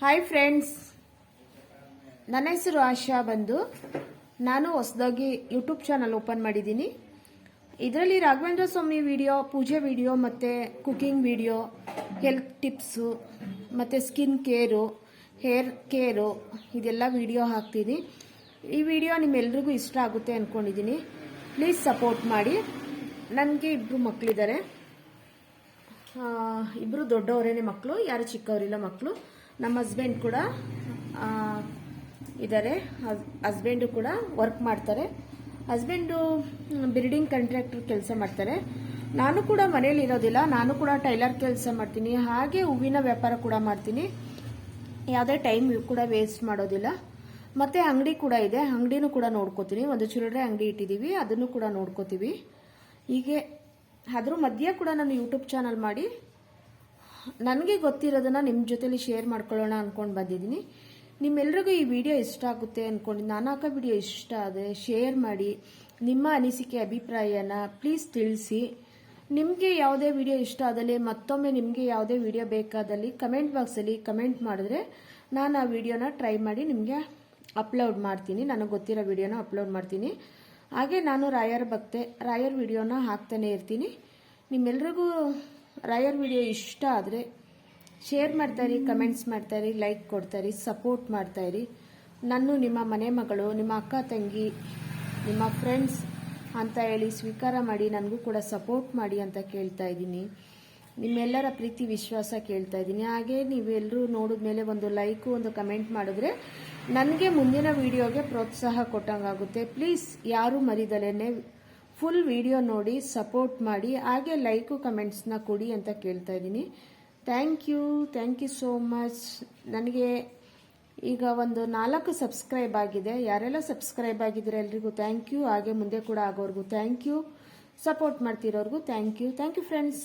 Hi friends ನನ್ನ ಹೆಸರು ಆಶಾ ಬಂದು. ನಾನು ಹೊಸದಾಗಿ ಯೂಟ್ಯೂಬ್ ಚಾನಲ್ ಓಪನ್ ಮಾಡಿದ್ದೀನಿ. ಇದರಲ್ಲಿ ರಾಘವೇಂದ್ರ ಸ್ವಾಮಿ ವಿಡಿಯೋ ಪೂಜೆ ವಿಡಿಯೋ ಮತ್ತು ಕುಕಿಂಗ್ ವಿಡಿಯೋ ಹೆಲ್ತ್ ಟಿಪ್ಸು ಮತ್ತು ಸ್ಕಿನ್ ಕೇರು ಹೇರ್ ಕೇರು ಇದೆಲ್ಲ ವಿಡಿಯೋ ಹಾಕ್ತೀನಿ. ಈ ವಿಡಿಯೋ ನಿಮ್ಮೆಲ್ರಿಗೂ ಇಷ್ಟ ಆಗುತ್ತೆ ಅಂದ್ಕೊಂಡಿದ್ದೀನಿ ಪ್ಲೀಸ್ ಸಪೋರ್ಟ್ ಮಾಡಿ. ನನಗೆ ಇಬ್ಬರು ಮಕ್ಕಳಿದ್ದಾರೆ ಇಬ್ಬರು ದೊಡ್ಡವರೇನೆ ಮಕ್ಕಳು ಯಾರು ಚಿಕ್ಕವರಿಲ್ಲ ಮಕ್ಕಳು ನಮ್ಮ ಹಸ್ಬೆಂಡ್ ಕೂಡ ಇದ್ದಾರೆ ಹಸ್ಬೆಂಡು ಕೂಡ ವರ್ಕ್ ಮಾಡ್ತಾರೆ. ಹಸ್ಬೆಂಡು ಬಿಲ್ಡಿಂಗ್ ಕಾಂಟ್ರಾಕ್ಟರ್ ಕೆಲಸ ಮಾಡ್ತಾರೆ. ನಾನು ಕೂಡ ಮನೇಲಿ ಇರೋದಿಲ್ಲ. ನಾನು ಕೂಡ ಟೈಲರ್ ಕೆಲಸ ಮಾಡ್ತೀನಿ. ಹಾಗೆ ಹೂವಿನ ವ್ಯಾಪಾರ ಕೂಡ ಮಾಡ್ತೀನಿ. ಯಾವುದೇ ಟೈಮ್ ಕೂಡ ವೇಸ್ಟ್ ಮಾಡೋದಿಲ್ಲ. ಮತ್ತು ಅಂಗಡಿ ಕೂಡ ಇದೆ. ಅಂಗಡಿನೂ ಕೂಡ ನೋಡ್ಕೋತೀನಿ. ಒಂದು ಚಿಲ್ಡ್ರೆ ಅಂಗಡಿ ಇಟ್ಟಿದ್ದೀವಿ. ಅದನ್ನು ಕೂಡ ನೋಡ್ಕೋತೀವಿ. ಹೀಗೆ ಅದ್ರ ಮಧ್ಯೆ ಕೂಡ ನಾನು ಯೂಟ್ಯೂಬ್ ಚಾನಲ್ ಮಾಡಿ ನನಗೆ ಗೊತ್ತಿರೋದನ್ನ ನಿಮ್ಮ ಜೊತೆಲಿ ಶೇರ್ ಮಾಡ್ಕೊಳ್ಳೋಣ ಅಂದ್ಕೊಂಡು ಬಂದಿದ್ದೀನಿ. ನಿಮ್ಮೆಲ್ರಿಗೂ ಈ ವಿಡಿಯೋ ಇಷ್ಟ ಆಗುತ್ತೆ ಅಂದ್ಕೊಂಡು ನಾನು ಹಾಕೋ ವಿಡಿಯೋ ಇಷ್ಟ ಆದರೆ ಶೇರ್ ಮಾಡಿ. ನಿಮ್ಮ ಅನಿಸಿಕೆ, ಅಭಿಪ್ರಾಯನ ಪ್ಲೀಸ್ ತಿಳಿಸಿ. ನಿಮಗೆ ಯಾವುದೇ ವಿಡಿಯೋ ಇಷ್ಟ ಆದಲ್ಲಿ ಮತ್ತೊಮ್ಮೆ ನಿಮಗೆ ಯಾವುದೇ ವಿಡಿಯೋ ಬೇಕಾದಲ್ಲಿ ಕಮೆಂಟ್ ಬಾಕ್ಸಲ್ಲಿ ಕಮೆಂಟ್ ಮಾಡಿದ್ರೆ ನಾನು ಆ ವಿಡಿಯೋನ ಟ್ರೈ ಮಾಡಿ ನಿಮಗೆ ಅಪ್ಲೋಡ್ ಮಾಡ್ತೀನಿ. ನನಗೆ ಗೊತ್ತಿರೋ ವಿಡಿಯೋನ ಅಪ್ಲೋಡ್ ಮಾಡ್ತೀನಿ. ಹಾಗೆ ನಾನು ರಾಯರ್ ಭಕ್ತೆ ರಾಯರ್ ವಿಡಿಯೋನ ಹಾಕ್ತಾನೆ ಇರ್ತೀನಿ. ನಿಮ್ಮೆಲ್ರಿಗೂ ರಾಯರ್ ವಿಡಿಯೋ ಇಷ್ಟ ಆದರೆ ಶೇರ್ ಮಾಡ್ತಾಯಿರಿ ಕಮೆಂಟ್ಸ್ ಮಾಡ್ತಾಯಿರಿ ಲೈಕ್ ಕೊಡ್ತಾಯಿರಿ ಸಪೋರ್ಟ್ ಮಾಡ್ತಾಯಿರಿ ನಾನು ನಿಮ್ಮ ಮನೆ ಮಗಳು, ನಿಮ್ಮ ಅಕ್ಕ ತಂಗಿ, ನಿಮ್ಮ ಫ್ರೆಂಡ್ಸ್ ಅಂತ ಹೇಳಿ ಸ್ವೀಕಾರ ಮಾಡಿ ನನಗೂ ಕೂಡ ಸಪೋರ್ಟ್ ಮಾಡಿ ಅಂತ ಕೇಳ್ತಾ ಇದ್ದೀನಿ. ನಿಮ್ಮೆಲ್ಲರ ಪ್ರೀತಿ, ವಿಶ್ವಾಸ ಕೇಳ್ತಾ ಇದ್ದೀನಿ. ಹಾಗೆ ನೀವೆಲ್ಲರೂ ನೋಡಿದ ಮೇಲೆ ಒಂದು ಲೈಕು, ಒಂದು ಕಮೆಂಟ್ ಮಾಡಿದ್ರೆ ನನಗೆ ಮುಂದಿನ ವಿಡಿಯೋಗೆ ಪ್ರೋತ್ಸಾಹ ಕೊಟ್ಟಂಗಾಗುತ್ತೆ. ಪ್ಲೀಸ್ ಯಾರು ಮರಿದಲೇನೆ ಫುಲ್ ವಿಡಿಯೋ ನೋಡಿ ಸಪೋರ್ಟ್ ಮಾಡಿ, ಹಾಗೆ ಲೈಕು ಕಮೆಂಟ್ಸ್ನ ಕೊಡಿ ಅಂತ ಕೇಳ್ತಾ ಇದ್ದೀನಿ. Thank you thank you so much ನನಗೆ ಈಗ ಒಂದು ನಾಲ್ಕು ಸಬ್ಸ್ಕ್ರೈಬ್ ಆಗಿದೆ. ಯಾರೆಲ್ಲ ಸಬ್ಸ್ಕ್ರೈಬ್ ಆಗಿದ್ರೆ ಎಲ್ರಿಗೂ ಥ್ಯಾಂಕ್ ಯು ಹಾಗೆ ಮುಂದೆ ಕೂಡ ಆಗೋರ್ಗೂ thank you support ಮಾಡ್ತಿರೋರ್ಗೂ thank you thank you friends